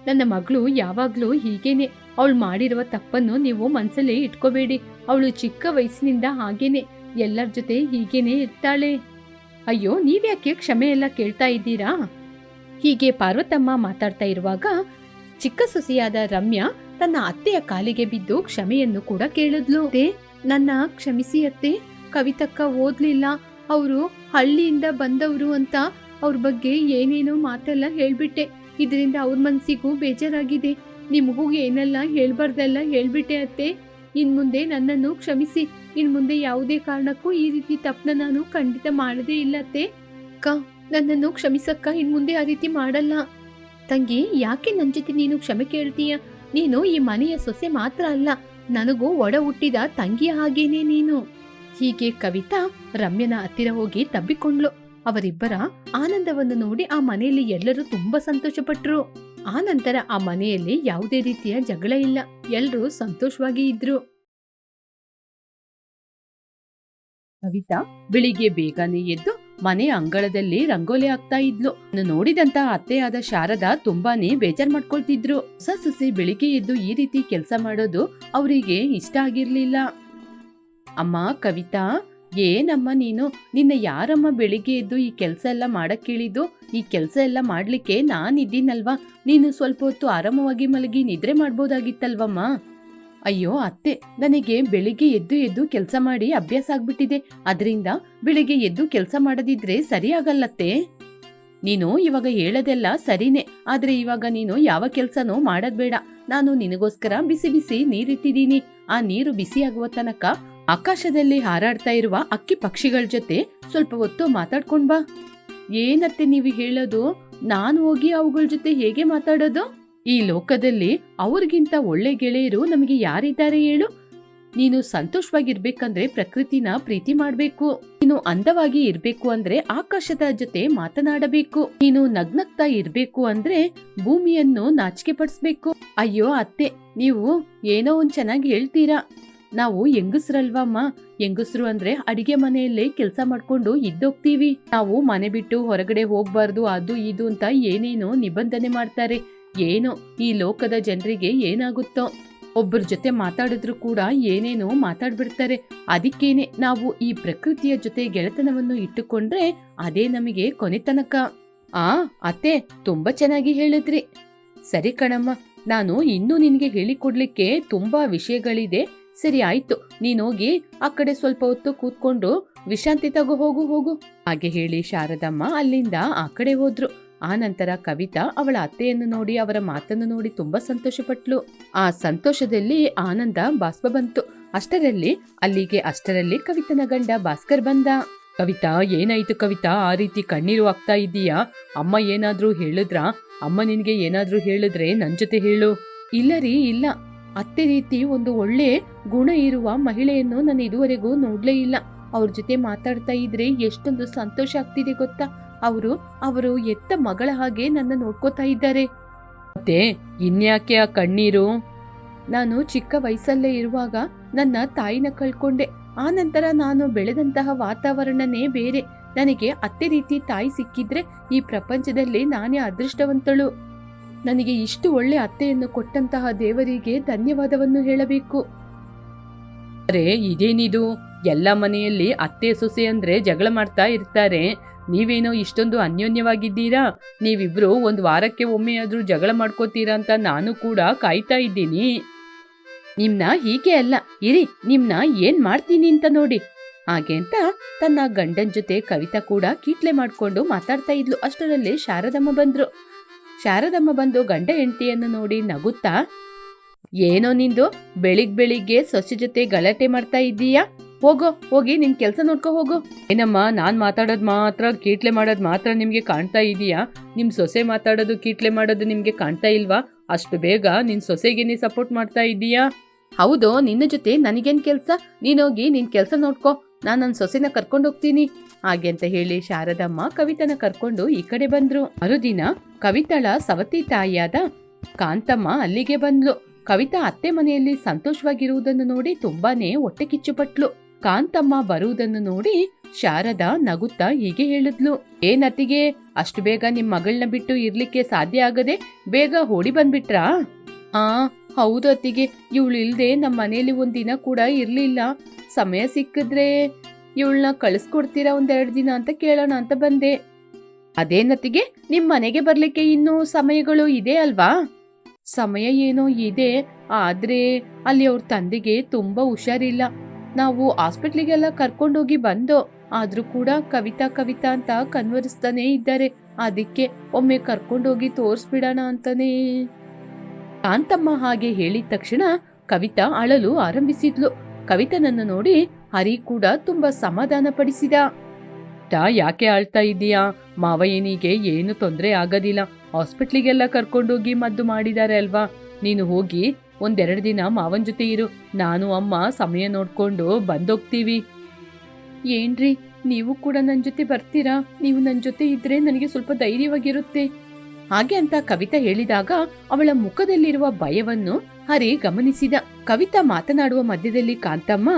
ನನ್ನ ಮಗಳು ಯಾವಾಗ್ಲೂ ಹೀಗೇನೆ. ಅವಳು ಮಾಡಿರುವ ತಪ್ಪನ್ನು ನೀವು ಮನ್ಸಲ್ಲಿ ಇಟ್ಕೋಬೇಡಿ. ಅವಳು ಚಿಕ್ಕ ವಯಸ್ಸಿನಿಂದ ಹಾಗೇನೆ. ಎಲ್ಲರ ಜೊತೆ ಹೀಗೇನೆ ಇರ್ತಾಳೆ. ಅಯ್ಯೋ, ನೀವ್ಯಾಕೆ ಕ್ಷಮೆ ಎಲ್ಲ ಕೇಳ್ತಾ ಇದ್ದೀರಾ? ಹೀಗೆ ಪಾರ್ವತಮ್ಮ ಮಾತಾಡ್ತಾ ಇರುವಾಗ ಚಿಕ್ಕ ಸೊಸೆಯಾದ ರಮ್ಯಾ ತನ್ನ ಅತ್ತೆಯ ಕಾಲಿಗೆ ಬಿದ್ದು ಕ್ಷಮೆಯನ್ನು ಕೂಡ ಕೇಳಿದ್ಲು. ನನ್ನ ಕ್ಷಮಿಸಿ ಅತ್ತೆ. ಕವಿತಕ್ಕ ಓದ್ಲಿಲ್ಲ. ಅವರು ಹಳ್ಳಿಯಿಂದ ಬಂದವರು ಅಂತ ಅವ್ರ ಬಗ್ಗೆ ಏನೇನೋ ಮಾತೆಲ್ಲ ಹೇಳ್ಬಿಟ್ಟೆ. ಇದರಿಂದ ಅವ್ರ ಮನ್ಸಿಗೂ ಬೇಜಾರಾಗಿದೆ. ನಿಮಗೂ ಏನೆಲ್ಲ ಹೇಳ್ಬಾರ್ದೆಲ್ಲ ಹೇಳ್ಬಿಟ್ಟೆ ಅತ್ತೆ. ಇನ್ ಮುಂದೆ ನನ್ನನ್ನು ಕ್ಷಮಿಸಿ. ಇನ್ ಮುಂದೆ ಯಾವುದೇ ಕಾರಣಕ್ಕೂ ಈ ರೀತಿ ತಪ್ಪನ್ನ ನಾನು ಖಂಡಿತ ಮಾಡದೇ ಇಲ್ಲ ಅತ್ತೆ. ಅಕ್ಕ, ನನ್ನನ್ನು ಕ್ಷಮಿಸಕ್ಕ ಇನ್ ಮುಂದೆ ಆ ರೀತಿ ಮಾಡಲ್ಲ. ತಂಗಿ, ಯಾಕೆ ನನ್ ಜೊತೆ ನೀನು ಕ್ಷಮೆ ಕೇಳ್ತೀಯ? ನೀನು ಈ ಮನೆಯ ಸೊಸೆ ಮಾತ್ರ ಅಲ್ಲ, ನನಗೂ ಒಡ ಹುಟ್ಟಿದ ತಂಗಿಯ ಹಾಗೇನೆ ನೀನು. ಹೀಗೆ ಕವಿತಾ ರಮ್ಯನ ಹತ್ತಿರ ಹೋಗಿ ತಬ್ಬಿಕೊಂಡ್ಲು ಅವರಿಬ್ಬರ ಆನಂದವನ್ನು ನೋಡಿ ಆ ಮನೆಯಲ್ಲಿ ಎಲ್ಲರೂ ತುಂಬಾ ಸಂತೋಷಪಟ್ರು. ಆ ನಂತರ ಆ ಮನೆಯಲ್ಲಿ ಯಾವುದೇ ರೀತಿಯ ಜಗಳ ಇಲ್ಲ ಎಲ್ಲರೂ ಸಂತೋಷವಾಗಿ ಇದ್ರು. ಕವಿತಾ, ಬೆಳಿಗ್ಗೆ ಬೇಗನೆ ಎದ್ದು ಮನೆ ಅಂಗಳದಲ್ಲಿ ರಂಗೋಲಿ ಹಾಕ್ತಾ ಇದ್ಲು. ನೋಡಿದಂತ ಅತ್ತೆಯಾದ ಶಾರದಾ ತುಂಬಾನೇ ಬೇಜಾರ್ ಮಾಡ್ಕೊಳ್ತಿದ್ರು. ಸಸಿ ಬೆಳಿಗ್ಗೆ ಎದ್ದು ಈ ರೀತಿ ಕೆಲಸ ಮಾಡೋದು ಅವರಿಗೆ ಇಷ್ಟ ಆಗಿರ್ಲಿಲ್ಲ. ಅಮ್ಮ, ಕವಿತಾ, ಏನಮ್ಮ ನೀನು? ನಿನ್ನ ಯಾರಮ್ಮ ಬೆಳಿಗ್ಗೆ ಎದ್ದು ಈ ಕೆಲಸ ಎಲ್ಲ ಮಾಡಕ್ ಈ ಕೆಲಸ ಎಲ್ಲ ಮಾಡ್ಲಿಕ್ಕೆ ನಾನಿದ್ದೀನಲ್ವಾ ನೀನು ಸ್ವಲ್ಪ ಹೊತ್ತು ಆರಾಮವಾಗಿ ಮಲಗಿ ನಿದ್ರೆ ಮಾಡ್ಬೋದಾಗಿತ್ತಲ್ವಮ್ಮ? ಅಯ್ಯೋ, ಅತ್ತೆ, ನನಗೆ ಬೆಳಿಗ್ಗೆ ಎದ್ದು ಎದ್ದು ಕೆಲಸ ಮಾಡಿ ಅಭ್ಯಾಸ ಆಗ್ಬಿಟ್ಟಿದೆ. ಅದರಿಂದ ಬೆಳಿಗ್ಗೆ ಎದ್ದು ಕೆಲಸ ಮಾಡದಿದ್ರೆ ಸರಿ ಆಗಲ್ಲತ್ತೆ ನೀನು ಇವಾಗ ಹೇಳೋದೆಲ್ಲ ಸರಿನೇ. ಆದ್ರೆ ಇವಾಗ ನೀನು ಯಾವ ಕೆಲಸನೂ ಮಾಡೋದ್ ಬೇಡ. ನಾನು ನಿನಗೋಸ್ಕರ ಬಿಸಿ ಬಿಸಿ ನೀರಿಟ್ಟಿದ್ದೀನಿ. ಆ ನೀರು ಬಿಸಿ ಆಗುವ ತನಕ ಆಕಾಶದಲ್ಲಿ ಹಾರಾಡ್ತಾ ಇರುವ ಅಕ್ಕಿ ಪಕ್ಷಿಗಳ ಜೊತೆ ಸ್ವಲ್ಪ ಹೊತ್ತು ಮಾತಾಡ್ಕೊಂಡ್ ಬಾ. ಏನತ್ತೆ ನೀವು ಹೇಳೋದು? ನಾನು ಹೋಗಿ ಅವುಗಳ ಜೊತೆ ಹೇಗೆ ಮಾತಾಡೋದು? ಈ ಲೋಕದಲ್ಲಿ ಅವ್ರಿಗಿಂತ ಒಳ್ಳೆ ಗೆಳೆಯರು ನಮಗೆ ಯಾರಿದ್ದಾರೆ ಹೇಳು? ನೀನು ಸಂತೋಷವಾಗಿರ್ಬೇಕಂದ್ರೆ ಪ್ರಕೃತಿನ ಪ್ರೀತಿ ಮಾಡಬೇಕು. ನೀನು ಅಂದವಾಗಿ ಇರ್ಬೇಕು ಅಂದ್ರೆ ಆಕಾಶದ ಜೊತೆ ಮಾತನಾಡಬೇಕು. ನೀನು ನಗ್ನಗ್ತಾ ಇರ್ಬೇಕು ಅಂದ್ರೆ ಭೂಮಿಯನ್ನು ನಾಚಿಕೆ ಪಡಿಸ್ಬೇಕು ಅಯ್ಯೋ ಅತ್ತೆ, ನೀವು ಏನೋ ಒಂದ್ ಚೆನ್ನಾಗಿ ಹೇಳ್ತೀರಾ? ನಾವು ಹೆಂಗಸ್ರಲ್ವಮ್ಮ? ಹೆಂಗಸ್ರು ಅಂದ್ರೆ ಅಡಿಗೆ ಮನೆಯಲ್ಲೇ ಕೆಲಸ ಮಾಡ್ಕೊಂಡು ಇದ್ದೋಗ್ತೀವಿ. ನಾವು ಮನೆ ಬಿಟ್ಟು ಹೊರಗಡೆ ಹೋಗ್ಬಾರ್ದು, ಅದು ಇದು ಅಂತ ಏನೇನೋ ನಿಬಂಧನೆ ಮಾಡ್ತಾರೆ. ಏನೋ, ಈ ಲೋಕದ ಜನರಿಗೆ ಏನಾಗುತ್ತೋ? ಒಬ್ಬರ ಜೊತೆ ಮಾತಾಡಿದ್ರು ಕೂಡ ಏನೇನೋ ಮಾತಾಡ್ಬಿಡ್ತಾರೆ. ಅದಕ್ಕೇನೆ ನಾವು ಈ ಪ್ರಕೃತಿಯ ಜೊತೆ ಗೆಳೆತನವನ್ನು ಇಟ್ಟುಕೊಂಡ್ರೆ ಅದೇ ನಮಗೆ ಕೊನೆತನಕ ಆ, ಅತ್ತೆ, ತುಂಬಾ ಚೆನ್ನಾಗಿ ಹೇಳಿದ್ರಿ. ಸರಿ ಕಣಮ್ಮ, ನಾನು ಇನ್ನೂ ನಿನಗೆ ಹೇಳಿಕೊಡ್ಲಿಕ್ಕೆ ತುಂಬಾ ವಿಷಯಗಳಿದೆ. ಸರಿ ಆಯ್ತು ನೀನೋಗಿ ಆ ಕಡೆ ಸ್ವಲ್ಪ ಹೊತ್ತು ಕೂತ್ಕೊಂಡು ವಿಶ್ರಾಂತಿ ತಗೋ, ಹೋಗು ಹೋಗು. ಹಾಗೆ ಹೇಳಿ ಶಾರದಮ್ಮ ಅಲ್ಲಿಂದ ಆ ಕಡೆ ಹೋದ್ರು. ಆ ನಂತರ ಕವಿತಾ ಅವಳ ಅತ್ತೆಯನ್ನು ನೋಡಿ ಅವರ ಮಾತನ್ನು ನೋಡಿ ತುಂಬಾ ಸಂತೋಷಪಟ್ಲು. ಆ ಸಂತೋಷದಲ್ಲಿ ಆನಂದ ಬಾಷ್ಪ ಬಂತು. ಅಷ್ಟರಲ್ಲಿ, ಅಲ್ಲಿಗೆ ಅಷ್ಟರಲ್ಲಿ ಕವಿತನ ಗಂಡ ಭಾಸ್ಕರ್ ಬಂದ. ಕವಿತಾ, ಏನಾಯ್ತು ಕವಿತಾ? ಆ ರೀತಿ ಕಣ್ಣೀರು ಆಗ್ತಾ ಇದೀಯಾ ಅಮ್ಮ ಏನಾದ್ರೂ ಹೇಳಿದ್ರಾ? ಅಮ್ಮ ನಿನ್ಗೆ ಏನಾದ್ರೂ ಹೇಳಿದ್ರೆ ನನ್ ಜೊತೆ ಹೇಳು. ಇಲ್ಲ ರೀ, ಇಲ್ಲ. ಅತ್ತೆ ರೀತಿ ಒಂದು ಒಳ್ಳೆ ಗುಣ ಇರುವ ಮಹಿಳೆಯನ್ನು ನಾನು ಇದುವರೆಗೂ ನೋಡ್ಲೇ ಇಲ್ಲ. ಅವ್ರ ಜೊತೆ ಮಾತಾಡ್ತಾ ಇದ್ರೆ ಎಷ್ಟೊಂದು ಸಂತೋಷ ಆಗ್ತಿದೆ ಗೊತ್ತಾ? ಅವರು ಅವರು ಎತ್ತ ಮಗಳ ಹಾಗೆ ನನ್ನ ನೋಡ್ಕೋತಾ ಇದ್ದಾರೆ. ಮತ್ತೆ ಇನ್ಯಾಕೆ ಆ ಕಣ್ಣೀರು? ನಾನು ಚಿಕ್ಕ ವಯಸ್ಸಲ್ಲೇ ಇರುವಾಗ ನನ್ನ ತಾಯಿನ ಕಳ್ಕೊಂಡೆ. ಆ ನಂತರ ನಾನು ಬೆಳೆದಂತಹ ವಾತಾವರಣನೇ ಬೇರೆ. ನನಗೆ ಅತ್ತೆ ರೀತಿ ತಾಯಿ ಸಿಕ್ಕಿದ್ರೆ ಈ ಪ್ರಪಂಚದಲ್ಲಿ ನಾನೇ ಅದೃಷ್ಟವಂತಳು. ನನಗೆ ಇಷ್ಟು ಒಳ್ಳೆ ಅತ್ತೆಯನ್ನು ಕೊಟ್ಟಂತಹ ದೇವರಿಗೆ ಧನ್ಯವಾದವನ್ನು ಹೇಳಬೇಕು. ಅರೆ ಇದೇನಿದು? ಎಲ್ಲ ಮನೆಯಲ್ಲಿ ಅತ್ತೆ ಸೊಸೆ ಅಂದ್ರೆ ಜಗಳ ಮಾಡ್ತಾ ಇರ್ತಾರೆ. ನೀವೇನೋ ಇಷ್ಟೊಂದು ಅನ್ಯೋನ್ಯವಾಗಿದ್ದೀರಾ? ನೀವಿಬ್ರು ಒಂದು ವಾರಕ್ಕೆ ಒಮ್ಮೆಯಾದರೂ ಜಗಳ ಮಾಡ್ಕೋತೀರಾ ಅಂತ ನಾನು ಕೂಡ ಕಾಯ್ತಾ ಇದ್ದೀನಿ. ನಿಮ್ನ ಹೀಗೆ ಅಲ್ಲ, ಇರಿ, ನಿಮ್ನ ಏನ್ ಮಾಡ್ತೀನಿ ಅಂತ ನೋಡಿ. ಹಾಗೆ ಅಂತ ತನ್ನ ಗಂಡನ ಜೊತೆ ಕವಿತಾ ಕೂಡ ಕೀಟ್ಲೆ ಮಾಡ್ಕೊಂಡು ಮಾತಾಡ್ತಾ ಇದ್ಲು. ಅಷ್ಟರಲ್ಲಿ ಶಾರದಮ್ಮ ಬಂದ್ರು. ಶಾರದಮ್ಮ ಬಂದು ಗಂಡ ಹೆಂಡತಿಯನ್ನು ನೋಡಿ ನಗುತ್ತಾ, ಏನೋ ನಿಂದು, ಬೆಳಿಗ್ ಬೆಳಿಗ್ಗೆ ಸೊಸೆ ಜೊತೆ ಗಲಾಟೆ ಮಾಡ್ತಾ ಇದ್ದೀಯಾ? ಹೋಗೋ, ಹೋಗಿ ನಿನ್ ಕೆಲ್ಸ ನೋಡ್ಕೊ ಹೋಗು. ಏನಮ್ಮ, ನಾನ್ ಮಾತಾಡೋದ್ ಮಾತ್ರ, ಕೀಟ್ಲೆ ಮಾಡೋದ್ ಮಾತ್ರ ನಿಮ್ಗೆ ಕಾಣ್ತಾ ಇದೀಯಾ? ನಿಮ್ ಸೊಸೆ ಮಾತಾಡೋದು, ಕೀಟ್ಲೆ ಮಾಡೋದು ನಿಮ್ಗೆ ಕಾಣ್ತಾ ಇಲ್ವಾ? ಅಷ್ಟು ಬೇಗ ನಿನ್ ಸೊಸೆಗೆ ನೀ ಸಪೋರ್ಟ್ ಮಾಡ್ತಾ ಇದೀಯಾ? ಹೌದು, ನಿನ್ನ ಜೊತೆ ನನಗೇನ್ ಕೆಲ್ಸ? ನೀನೋಗಿ ನಿನ್ ಕೆಲ್ಸ ನೋಡ್ಕೊ. ನಾನ್ ನನ್ ಸೊಸೆನ ಕರ್ಕೊಂಡು ಹೋಗ್ತೀನಿ. ಹಾಗೆ ಅಂತ ಹೇಳಿ ಶಾರದಮ್ಮ ಕವಿತನ ಕರ್ಕೊಂಡು ಈ ಕಡೆ ಬಂದ್ರು. ಮರುದಿನ ಕವಿತಳ ಸವತಿ ತಾಯಿಯಾದ ಕಾಂತಮ್ಮ ಅಲ್ಲಿಗೆ ಬಂದ್ಲು. ಕವಿತಾ ಅತ್ತೆ ಮನೆಯಲ್ಲಿ ಸಂತೋಷವಾಗಿರುವುದನ್ನು ನೋಡಿ ತುಂಬಾನೇ ಹೊಟ್ಟೆ ಕಿಚ್ಚುಪಟ್ಲು. ಕಾಂತಮ್ಮ ಬರುವುದನ್ನು ನೋಡಿ ಶಾರದಾ ನಗುತ್ತಾ ಹೀಗೆ ಹೇಳಿದ್ಲು ಏನತ್ತಿಗೆ ಅಷ್ಟು ಬೇಗ ನಿಮ್ ಮಗಳನ್ನ ಬಿಟ್ಟು ಇರ್ಲಿಕ್ಕೆ ಸಾಧ್ಯ ಆಗದೆ ಬೇಗ ಓಡಿ ಬಂದ್ಬಿಟ್ರಾ? ಆ, ಹೌದು ಅತ್ತಿಗೆ ಇಲ್ದೆ ನಮ್ಮ ಮನೆಯಲ್ಲಿ ಒಂದಿನ ಕೂಡ ಇರ್ಲಿಲ್ಲ. ಸಮಯ ಸಿಕ್ಕಿದ್ರೆ ಇವಳನ್ನ ಕಳಿಸ್ಕೊಡ್ತೀರಾ ಒಂದೆರಡು ದಿನ ಅಂತ ಕೇಳೋಣ ಅಂತ ಬಂದೆ. ಅದೇನತ್ತಿಗೆ ನಿಮ್ ಮನೆಗೆ ಬರ್ಲಿಕ್ಕೆ ಇನ್ನೂ ಸಮಯಗಳು ಇದೆ ಅಲ್ವಾ? ಸಮಯ ಏನೋ ಇದೆ, ಆದ್ರೆ ಅಲ್ಲಿ ಅವ್ರ ತಂದೆಗೆ ತುಂಬಾ ಹುಷಾರಿಲ್ಲ. ನಾವು ಹಾಸ್ಪಿಟ್ಲಿಗೆಲ್ಲ ಕರ್ಕೊಂಡೋಗಿ ಬಂದೋ, ಆದ್ರೂ ಕೂಡ ಕವಿತಾ ಕವಿತಾ ಅಂತ ಕನ್ವರಿಸ್ತಾನೆ ಇದ್ದಾರೆ. ಅದಕ್ಕೆ ಒಮ್ಮೆ ಕರ್ಕೊಂಡೋಗಿ ತೋರಿಸ್ಬಿಡೋಣ ಅಂತಾನೆ. ಕಾಂತಮ್ಮ ಹಾಗೆ ಹೇಳಿದ ತಕ್ಷಣ ಕವಿತಾ ಅಳಲು ಆರಂಭಿಸಿದ್ಲು. ಕವಿತನನ್ನು ನೋಡಿ ಹರಿ ಕೂಡ ತುಂಬಾ ಸಮಾಧಾನ ಪಡಿಸಿದ. ಯಾಕೆ ಆಳ್ತಾ ಇದೀಯಾ ಮಾವಯ್ಯನಿಗೆ ಏನು ತೊಂದರೆ ಆಗೋದಿಲ್ಲ. ಹಾಸ್ಪಿಟ್ಲಿಗೆಲ್ಲ ಕರ್ಕೊಂಡೋಗಿ ಮದ್ದು ಮಾಡಿದಾರೆ ಅಲ್ವಾ? ನೀನು ಹೋಗಿ ಒಂದೆರಡು ದಿನ ಮಾವನ್ ಜೊತೆ ಇರು. ನಾನು, ಅಮ್ಮ ಸಮಯ ನೋಡ್ಕೊಂಡು ಬಂದೋಗ್ತೀವಿ. ಏನ್ರಿ, ನೀವು ಕೂಡ ನನ್ನ ಜೊತೆ ಬರ್ತೀರಾ? ನೀವು ನನ್ನ ಜೊತೆ ಇದ್ರೆ ನನಗೆ ಸ್ವಲ್ಪ ಧೈರ್ಯವಾಗಿರುತ್ತೆ. ಹಾಗೆ ಅಂತ ಕವಿತಾ ಹೇಳಿದಾಗ ಅವಳ ಮುಖದಲ್ಲಿರುವ ಭಯವನ್ನು ಹರಿ ಗಮನಿಸಿದ. ಕವಿತಾ ಮಾತನಾಡುವ ಮಧ್ಯದಲ್ಲಿ ಕಾಂತಮ್ಮ,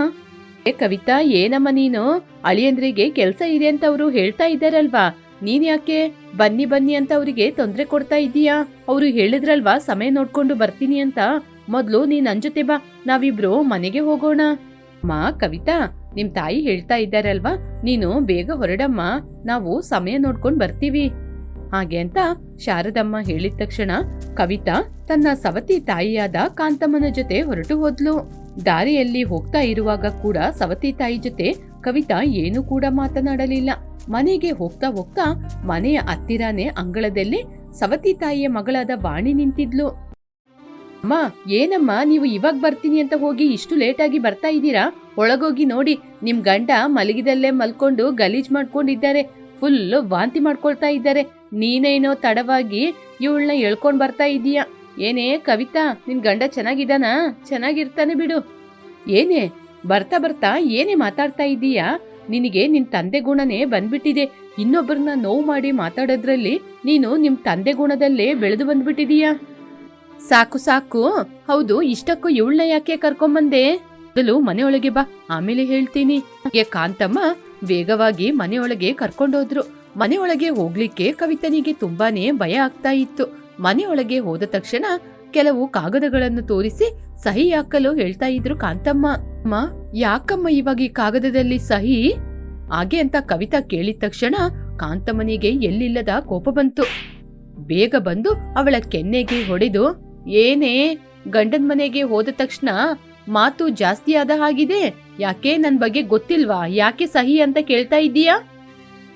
ಏ ಕವಿತಾ, ಏನಮ್ಮ ನೀನು? ಅಳಿಯಂದ್ರಿಗೆ ಕೆಲಸ ಇದೆ ಅಂತ ಅವರು ಹೇಳ್ತಾ ಇದ್ದಾರಲ್ವಾ? ನೀನ್ ಯಾಕೆ? ಬನ್ನಿ ಬನ್ನಿ ಅಂತ ಅವರಿಗೆ ತೊಂದ್ರೆ ಕೊಡ್ತಾ ಇದೀಯಾ ಅವರು ಹೇಳಿದ್ರಲ್ವಾ, ಸಮಯ ನೋಡ್ಕೊಂಡು ಬರ್ತೀನಿ ಅಂತ? ಮೊದ್ಲು ನೀ ನನ್ ಜೊತೆ ಬಾ, ನಾವಿಬ್ರು ಮನೆಗೆ ಹೋಗೋಣ. ಮಾ, ಕವಿತಾ, ನಿಮ್ ತಾಯಿ ಹೇಳ್ತಾ ಇದ್ದಾರಲ್ವಾ? ನೀನು ಬೇಗ ಹೊರಡಮ್ಮ, ನಾವು ಸಮಯ ನೋಡ್ಕೊಂಡ್ ಬರ್ತೀವಿ. ಹಾಗೆ ಅಂತ ಶಾರದಮ್ಮ ಹೇಳಿದ ತಕ್ಷಣ ಕವಿತಾ ತನ್ನ ಸವತಿ ತಾಯಿಯಾದ ಕಾಂತಮ್ಮನ ಜೊತೆ ಹೊರಟು ಹೋದ್ಲು. ದಾರಿಯಲ್ಲಿ ಹೋಗ್ತಾ ಇರುವಾಗ ಕೂಡ ಸವತಿ ತಾಯಿ ಜೊತೆ ಕವಿತಾ ಏನು ಕೂಡ ಮಾತನಾಡಲಿಲ್ಲ. ಮನೆಗೆ ಹೋಗ್ತಾ ಹೋಗ್ತಾ ಮನೆಯ ಹತ್ತಿರಾನೇ ಅಂಗಳದಲ್ಲಿ ಸವತಿ ತಾಯಿಯ ಮಗಳಾದ ವಾಣಿ ನಿಂತಿದ್ಲು. ಅಮ್ಮ, ಏನಮ್ಮ, ನೀವು ಇವಾಗ ಬರ್ತೀನಿ ಅಂತ ಹೋಗಿ ಇಷ್ಟು ಲೇಟಾಗಿ ಬರ್ತಾ ಇದ್ದೀರಾ? ಒಳಗೋಗಿ ನೋಡಿ, ನಿಮ್ ಗಂಡ ಮಲಗಿದಲ್ಲೇ ಮಲ್ಕೊಂಡು ಗಲೀಜ್ ಮಾಡ್ಕೊಂಡಿದ್ದಾರೆ. ಫುಲ್ ವಾಂತಿ ಮಾಡ್ಕೊಳ್ತಾ ಇದ್ದಾರೆ. ನೀನೇನೋ ತಡವಾಗಿ ಇವಳನ್ನ ಎಳ್ಕೊಂಡ್ ಬರ್ತಾ ಇದೀಯ ಏನೇ ಕವಿತಾ, ನಿನ್ ಗಂಡ ಚೆನ್ನಾಗಿದ್ದಾನಾ? ಚೆನ್ನಾಗಿರ್ತಾನೆ ಬಿಡು. ಏನೇ, ಬರ್ತಾ ಬರ್ತಾ ಏನೇ ಮಾತಾಡ್ತಾ ಇದ್ದೀಯಾ? ನಿನಗೆ ನಿನ್ ತಂದೆ ಗುಣನೇ ಬಂದ್ಬಿಟ್ಟಿದೆ. ಇನ್ನೊಬ್ಬರನ್ನ ನೋವು ಮಾಡಿ ಮಾತಾಡೋದ್ರಲ್ಲಿ ನೀನು ನಿಮ್ ತಂದೆ ಗುಣದಲ್ಲೇ ಬೆಳೆದು ಬಂದ್ಬಿಟ್ಟಿದೀಯಾ ಸಾಕು ಸಾಕು. ಹೌದು, ಇಷ್ಟಕ್ಕೂ ಇವಳನ್ನ ಯಾಕೆ ಕರ್ಕೊಂಬಂದೆ? ಮೊದಲು ಮನೆಯೊಳಗೆ ಬಾ, ಆಮೇಲೆ ಹೇಳ್ತೀನಿ. ಕಾಂತಮ್ಮ ವೇಗವಾಗಿ ಮನೆಯೊಳಗೆ ಕರ್ಕೊಂಡೋದ್ರು. ಮನೆಯೊಳಗೆ ಹೋಗ್ಲಿಕ್ಕೆ ಕವಿತನಿಗೆ ತುಂಬಾನೇ ಭಯ ಆಗ್ತಾ ಇತ್ತು. ಮನೆಯೊಳಗೆ ಹೋದ ತಕ್ಷಣ ಕೆಲವು ಕಾಗದಗಳನ್ನು ತೋರಿಸಿ ಸಹಿ ಹಾಕಲು ಹೇಳ್ತಾ ಇದ್ರು ಕಾಂತಮ್ಮ. ಅಮ್ಮ, ಯಾಕಮ್ಮ ಇವಾಗ ಈ ಕಾಗದದಲ್ಲಿ ಸಹಿ? ಹಾಗೆ ಅಂತ ಕವಿತಾ ಕೇಳಿದ ತಕ್ಷಣ ಕಾಂತಮ್ಮನಿಗೆ ಎಲ್ಲಿಲ್ಲದ ಕೋಪ ಬಂತು. ಬೇಗ ಬಂದು ಅವಳ ಕೆನ್ನೆಗೆ ಹೊಡೆದು ಏನೇ ಗಂಡನ್ ಮನೆಗೆ ಹೋದ ತಕ್ಷಣ ಮಾತು ಜಾಸ್ತಿ ಆದ ಹಾಗಿದೆ. ಯಾಕೆ ನನ್ ಬಗ್ಗೆ ಗೊತ್ತಿಲ್ವಾ? ಯಾಕೆ ಸಹಿ ಅಂತ ಕೇಳ್ತಾ ಇದ್ದೀಯಾ?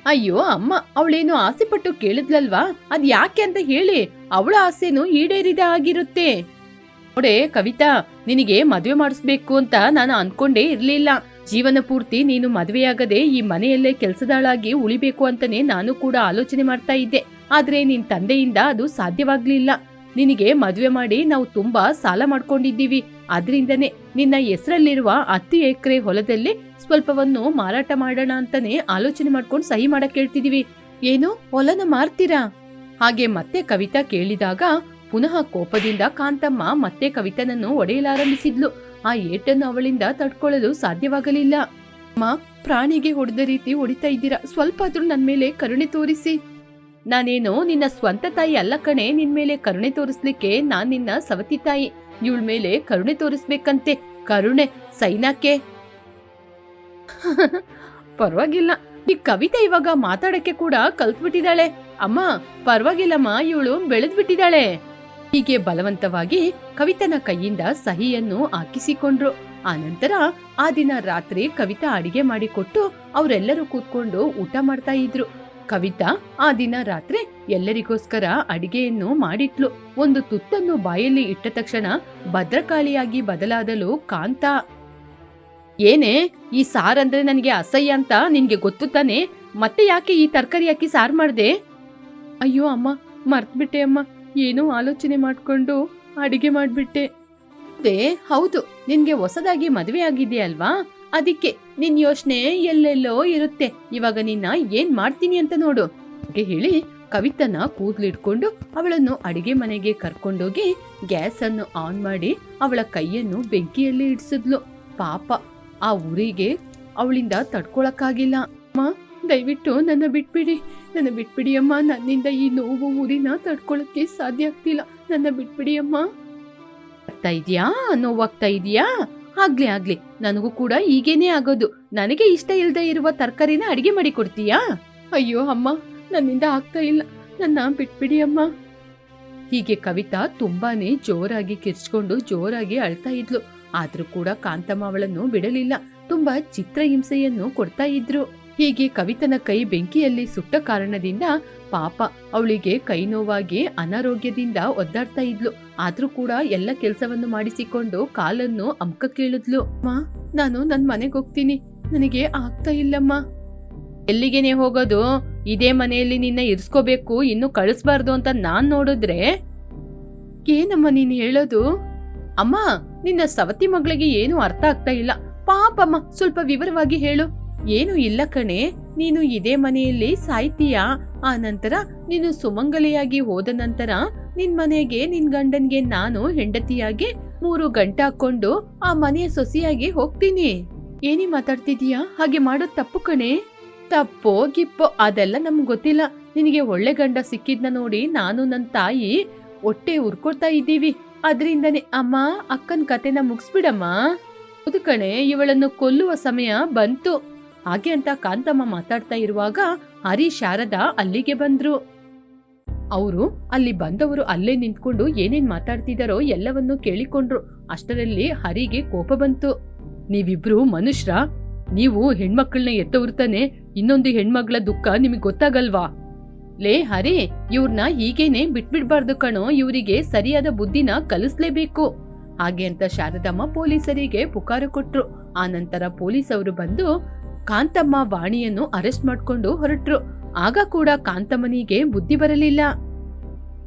ಅಯ್ಯೋ, ಅಮ್ಮ, ಅವಳೇನು ಆಸೆ ಪಟ್ಟು ಕೇಳಿದ್ಲಲ್ವಾ? ಅದ್ ಯಾಕೆ ಅಂತ ಹೇಳಿ, ಅವಳ ಆಸೆನು ಈಡೇರಿದ ಆಗಿರುತ್ತೆ ನೋಡೆ, ಕವಿತಾ, ನಿನಗೆ ಮದುವೆ ಮಾಡಿಸ್ಬೇಕು ಅಂತ ನಾನು ಅನ್ಕೊಂಡೇ ಇರ್ಲಿಲ್ಲ. ಜೀವನ ಪೂರ್ತಿ ನೀನು ಮದುವೆಯಾಗದೆ ಈ ಮನೆಯಲ್ಲೇ ಕೆಲಸದಾಳಾಗಿ ಉಳಿಬೇಕು ಅಂತಾನೆ ನಾನು ಕೂಡ ಆಲೋಚನೆ ಮಾಡ್ತಾ ಇದ್ದೆ. ಆದ್ರೆ ನಿನ್ ತಂದೆಯಿಂದ ಅದು ಸಾಧ್ಯವಾಗ್ಲಿಲ್ಲ. ನಿನಗೆ ಮದುವೆ ಮಾಡಿ ನಾವು ತುಂಬಾ ಸಾಲ ಮಾಡ್ಕೊಂಡಿದ್ದೀವಿ. ಅದ್ರಿಂದನೇ ನಿನ್ನ ಹೆಸರಲ್ಲಿರುವ ಹತ್ತು ಎಕರೆ ಹೊಲದಲ್ಲಿ ಸ್ವಲ್ಪವನ್ನು ಮಾರಾಟ ಮಾಡೋಣ ಅಂತಾನೆ ಆಲೋಚನೆ ಮಾಡ್ಕೊಂಡು ಸಹಿ ಮಾಡಕ್ ಹೇಳ್ತಿದೀವಿ. ಏನು? ಹೊಲನ ಮಾರ್ತೀರಾ? ಹಾಗೆ ಮತ್ತೆ ಕವಿತಾ ಕೇಳಿದಾಗ ಪುನಃ ಕೋಪದಿಂದ ಕಾಂತಮ್ಮ ಮತ್ತೆ ಕವಿತನನ್ನು ಒಡೆಯಲಾರಂಭಿಸಿದ್ಲು. ಆ ಏಟನ್ನು ಅವಳಿಂದ ತಡ್ಕೊಳ್ಳಲು ಸಾಧ್ಯವಾಗಲಿಲ್ಲ. ಅಮ್ಮ, ಪ್ರಾಣಿಗೆ ಹೊಡೆದ ರೀತಿ ಹೊಡಿತಾ ಇದ್ದೀರಾ. ಸ್ವಲ್ಪ ಆದ್ರೂ ನನ್ ಮೇಲೆ ಕರುಣೆ ತೋರಿಸಿ. ನಾನೇನು ನಿನ್ನ ಸ್ವಂತ ತಾಯಿ ಅಲ್ಲ ಕಣೆ, ನಿನ್ ಮೇಲೆ ಕರುಣೆ ತೋರಿಸ್ಲಿಕ್ಕೆ ನಾನ್ ನಿನ್ನ ಸವತಿ ತಾಯಿ. ಇವಳ ಮೇಲೆ ಕರುಣೆ ತೋರಿಸ್ಬೇಕಂತೆ. ಕರುಣೆ ಸೈನಾಕ್ಕೆ ಪರವಾಗಿಲ್ಲ. ಈ ಕವಿತೆ ಇವಾಗ ಮಾತಾಡಕ್ಕೆ ಕೂಡ ಕಲ್ತ್ಬಿಟ್ಟಿದ್ದಾಳೆ. ಅಮ್ಮ, ಪರವಾಗಿಲ್ಲಮ್ಮ, ಇವಳು ಬೆಳೆದ್ಬಿಟ್ಟಿದ್ದಾಳೆ. ಹೀಗೆ ಬಲವಂತವಾಗಿ ಕವಿತನ ಕೈಯಿಂದ ಸಹಿಯನ್ನು ಹಾಕಿಸಿಕೊಂಡ್ರು. ಆನಂತರ ಆ ದಿನ ರಾತ್ರಿ ಕವಿತಾ ಅಡಿಗೆ ಮಾಡಿಕೊಟ್ಟು ಅವರೆಲ್ಲರೂ ಕೂತ್ಕೊಂಡು ಊಟ ಮಾಡ್ತಾ ಇದ್ರು. ಕವಿತಾ ಆ ದಿನ ರಾತ್ರಿ ಎಲ್ಲರಿಗೋಸ್ಕರ ಅಡಿಗೆಯನ್ನು ಮಾಡಿಟ್ಲು. ಒಂದು ತುತ್ತನ್ನು ಬಾಯಲ್ಲಿ ಇಟ್ಟ ತಕ್ಷಣ ಭದ್ರಕಾಳಿಯಾಗಿ ಬದಲಾದಲು ಕಾಂತ. ಏನೇ, ಈ ಸಾರಂದ್ರೆ ನನಗೆ ಅಸಹ್ಯ ಅಂತ ನಿನ್ಗೆ ಗೊತ್ತು ತಾನೆ? ಮತ್ತೆ ಯಾಕೆ ಈ ತರಕಾರಿ ಹಾಕಿ ಸಾರ್ ಮಾಡ್ದೆ? ಅಯ್ಯೋ ಅಮ್ಮ, ಮರ್ತ್ಬಿಟ್ಟೆ ಅಮ್ಮ. ಏನೋ ಆಲೋಚನೆ ಮಾಡ್ಕೊಂಡು ಅಡಿಗೆ ಮಾಡ್ಬಿಟ್ಟೆ. ಹೌದು, ನಿನ್ಗೆ ಹೊಸದಾಗಿ ಮದುವೆ ಆಗಿದೆಯಲ್ವಾ ಅದಕ್ಕೆ ನಿನ್ ಯೋಚನೆ ಎಲ್ಲೆಲ್ಲೋ ಇರುತ್ತೆ. ಇವಾಗ ನಿನ್ನ ಏನ್ ಮಾಡ್ತೀನಿ ಅಂತ ನೋಡು. ಹೇಳಿ ಕವಿತನ ಕೂದಲಿಡ್ಕೊಂಡು ಅವಳನ್ನು ಅಡಿಗೆ ಮನೆಗೆ ಕರ್ಕೊಂಡೋಗಿ ಗ್ಯಾಸ್ ಅನ್ನು ಆನ್ ಮಾಡಿ ಅವಳ ಕೈಯನ್ನು ಬೆಂಕಿಯಲ್ಲಿ ಇಡ್ಸಿದ್ಲು. ಪಾಪ, ಆ ಊರಿಗೆ ಅವಳಿಂದ ತಡ್ಕೊಳಕ್ಕಾಗಿಲ್ಲ. ಅಮ್ಮ, ದಯವಿಟ್ಟು ನನ್ನ ಬಿಟ್ಬಿಡಿ. ನನ್ನ ಬಿಟ್ಬಿಡಿ ಅಮ್ಮ. ನನ್ನಿಂದ ಈ ನೋವು ಊರಿನ ತಡ್ಕೊಳಕ್ಕೆ ಸಾಧ್ಯ ಆಗ್ತಿಲ್ಲ. ನನ್ನ ಬಿಟ್ಬಿಡಿ ಅಮ್ಮ. ಆಗ್ತಾ ಇದೆಯಾ? ನೋವಾಗ್ತಾ ಇದೆಯಾ? ಆಗ್ಲಿ ಆಗ್ಲಿ. ನನಗೂ ಕೂಡ ಈಗೇನೆ ಆಗೋದು. ನನಗೆ ಇಷ್ಟ ಇಲ್ಲದೆ ಇರುವ ತರಕಾರಿನ ಅಡಿಗೆ ಮಾಡಿ ಕೊಡ್ತೀಯಾ? ಅಯ್ಯೋ, ಅಮ್ಮ, ನನ್ನಿಂದ ಆಗ್ತಾ ಇಲ್ಲ. ನನ್ನ ಬಿಟ್ಬಿಡಿ, ಅಮ್ಮ. ಹೀಗೆ ಕವಿತಾ ತುಂಬಾನೇ ಜೋರಾಗಿ ಕಿರ್ಚ್ಕೊಂಡು ಜೋರಾಗಿ ಅಳ್ತಾ ಇದ್ಲು. ಆದ್ರೂ ಕೂಡ ಕಾಂತಮ್ಮ ಅವಳನ್ನು ಬಿಡಲಿಲ್ಲ. ತುಂಬಾ ಚಿತ್ರಹಿಂಸೆಯನ್ನು ಕೊಡ್ತಾ ಇದ್ರು. ಹೀಗೆ ಕವಿತನ ಕೈ ಬೆಂಕಿಯಲ್ಲಿ ಸುಟ್ಟ ಕಾರಣದಿಂದ ಪಾಪ. ಅವಳಿಗೆ ಕೈ ನೋವಾಗಿ ಅನಾರೋಗ್ಯದಿಂದ ಒದ್ದಾಡ್ತಾ ಇದ್ಲು. ಆದ್ರೂ ಕೂಡ ಎಲ್ಲ ಕೆಲಸವನ್ನು ಮಾಡಿಸಿಕೊಂಡು ಕಾಲನ್ನು ಅಮ್ಕ ಕೇಳಿದ್ಲು ಮಾ ನಾನು ನನ್ ಮನೆಗೆ ಹೋಗ್ತೀನಿ. ನನಗೆ ಆಗ್ತಾ ಇಲ್ಲಮ್ಮ. ಎಲ್ಲಿಗೆನೆ ಹೋಗೋದು? ಇದೇ ಮನೆಯಲ್ಲಿ ನಿನ್ನ ಇರ್ಸ್ಕೋಬೇಕು, ಇನ್ನು ಕಳಿಸ್ಬಾರ್ದು ಅಂತ ನಾನ್ ನೋಡಿದ್ರೆ? ಏನಮ್ಮ ನೀನು ಹೇಳೋದು? ಅಮ್ಮ, ನಿನ್ನ ಸವತಿ ಮಗಳಿಗೆ ಏನು ಅರ್ಥ ಆಗ್ತಾ ಇಲ್ಲ. ಪಾಪಮ್ಮ, ಸ್ವಲ್ಪ ವಿವರವಾಗಿ ಹೇಳು. ಏನು ಇಲ್ಲ ಕಣೆ. ನೀನು ಇದೇ ಮನೆಯಲ್ಲಿ ಸಾಯ್ತೀಯಾ? ಆ ನಂತರ ನೀನು ಸುಮಂಗಲಿಯಾಗಿ ಹೋದ ನಂತರ ನಿನ್ ಮನೆಗೆ ನಿನ್ ಗಂಡನ್ಗೆ ನಾನು ಹೆಂಡತಿಯಾಗಿ ಮೂರು ಗಂಟೆ ಹಾಕೊಂಡು ಆ ಮನೆಯ ಸೊಸೆಯಾಗಿ ಹೋಗ್ತೀನಿ. ಏನಿ ಮಾತಾಡ್ತಿದೀಯಾ? ಹಾಗೆ ಮಾಡೋದ್ ತಪ್ಪು ಕಣೆ. ತಪ್ಪೋ ಗಿಪ್ಪೋ ಅದೆಲ್ಲ ನಮ್ಗೆ ಗೊತ್ತಿಲ್ಲ. ನಿನಗೆ ಒಳ್ಳೆ ಗಂಡ ಸಿಕ್ಕಿದ್ನ ನೋಡಿ ನಾನು ನನ್ನ ತಾಯಿ ಹೊಟ್ಟೆ ಉರ್ಕೊಡ್ತಾ ಇದ್ದೀವಿ. ಅದರಿಂದನೇ ಅಮ್ಮ, ಅಕ್ಕನ ಕತೆನ ಮುಗಿಸ್ಬಿಡಮ್ಮ. ಕಣೆ, ಇವಳನ್ನು ಕೊಲ್ಲುವ ಸಮಯ ಬಂತು. ಹಾಗೆ ಅಂತ ಕಾಂತಮ್ಮ ಮಾತಾಡ್ತಾ ಇರುವಾಗ ಹರಿ ಶಾರದಾ ಅಲ್ಲಿಗೆ ಬಂದ್ರು. ಅವರು ಅಲ್ಲಿ ಬಂದವರು ಅಲ್ಲೇ ನಿಂತ್ಕೊಂಡು ಏನೇನ್ ಮಾತಾಡ್ತಿದ್ದಾರೋ ಎಲ್ಲವನ್ನೂ ಕೇಳಿಕೊಂಡ್ರು. ಅಷ್ಟರಲ್ಲಿ ಹರಿಗೆ ಕೋಪ ಬಂತು. ನೀವಿಬ್ರು ಮನುಷ್ಯ ನೀವು ಹೆಣ್ಮಕ್ಳನ್ನ ಎತ್ತವ್ರತಾನೆ ಇನ್ನೊಂದು ಹೆಣ್ಮಗಳ ದುಃಖ ನಿಮಗೆ ಗೊತ್ತಾಗಲ್ವಾ? ಲೇ ಹರಿ ಇವ್ರನ್ನ ಹೀಗೇನೆ ಬಿಟ್ಬಿಡ್ಬಾರ್ದು ಕಣೋ, ಇವರಿಗೆ ಸರಿಯಾದ ಬುದ್ಧಿನ ಕಲಿಸ್ಲೇಬೇಕು. ಹಾಗೆ ಅಂತ ಶಾರದಮ್ಮ ಪೊಲೀಸರಿಗೆ ಪುಕಾರು ಕೊಟ್ರು. ಆ ನಂತರ ಪೊಲೀಸ್ ಅವರು ಬಂದು ಕಾಂತಮ್ಮ ವಾಣಿಯನ್ನು ಅರೆಸ್ಟ್ ಮಾಡ್ಕೊಂಡು ಹೊರಟ್ರು. ಆಗ ಕೂಡ ಕಾಂತಮ್ಮನಿಗೆ ಬುದ್ಧಿ ಬರಲಿಲ್ಲ.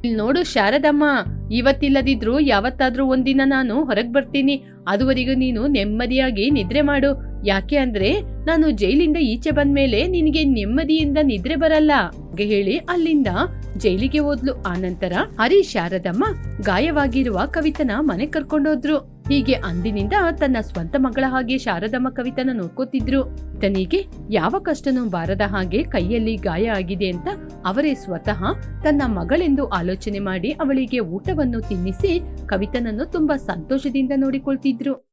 ಇಲ್ಲಿ ನೋಡು ಶಾರದಮ್ಮ, ಇವತ್ತಿಲ್ಲದಿದ್ರು ಯಾವತ್ತಾದ್ರೂ ಒಂದಿನ ನಾನು ಹೊರಗೆ ಬರ್ತೀನಿ. ಅದುವರೆಗೂ ನೀನು ನೆಮ್ಮದಿಯಾಗಿ ನಿದ್ರೆ ಮಾಡು. ಯಾಕೆ ಅಂದ್ರೆ ನಾನು ಜೈಲಿಂದ ಈಚೆ ಬಂದ್ಮೇಲೆ ನಿನಗೆ ನೆಮ್ಮದಿಯಿಂದ ನಿದ್ರೆ ಬರಲ್ಲ ಹೇಳಿ ಅಲ್ಲಿಂದ ಜೈಲಿಗೆ ಹೋದ್ಲು. ಆನಂತರ ಹರಿ ಶಾರದಮ್ಮ ಗಾಯವಾಗಿರುವ ಕವಿತನ ಮನೆ ಕರ್ಕೊಂಡೋದ್ರು. ಹೀಗೆ ಅಂದಿನಿಂದ ತನ್ನ ಸ್ವಂತ ಮಗಳ ಹಾಗೆ ಶಾರದಮ್ಮ ಕವಿತನ ನೋಡ್ಕೋತಿದ್ರು. ತನಿಗೆ ಯಾವ ಕಷ್ಟನೂ ಬಾರದ ಹಾಗೆ ಕೈಯಲ್ಲಿ ಗಾಯ ಆಗಿದೆ ಅಂತ ಅವರೇ ಸ್ವತಃ ತನ್ನ ಮಗಳೆಂದು ಆಲೋಚನೆ ಮಾಡಿ ಅವಳಿಗೆ ಊಟವನ್ನು ತಿನ್ನಿಸಿ ಕವಿತನನ್ನು ತುಂಬಾ ಸಂತೋಷದಿಂದ ನೋಡಿಕೊಳ್ತಿದ್ರು.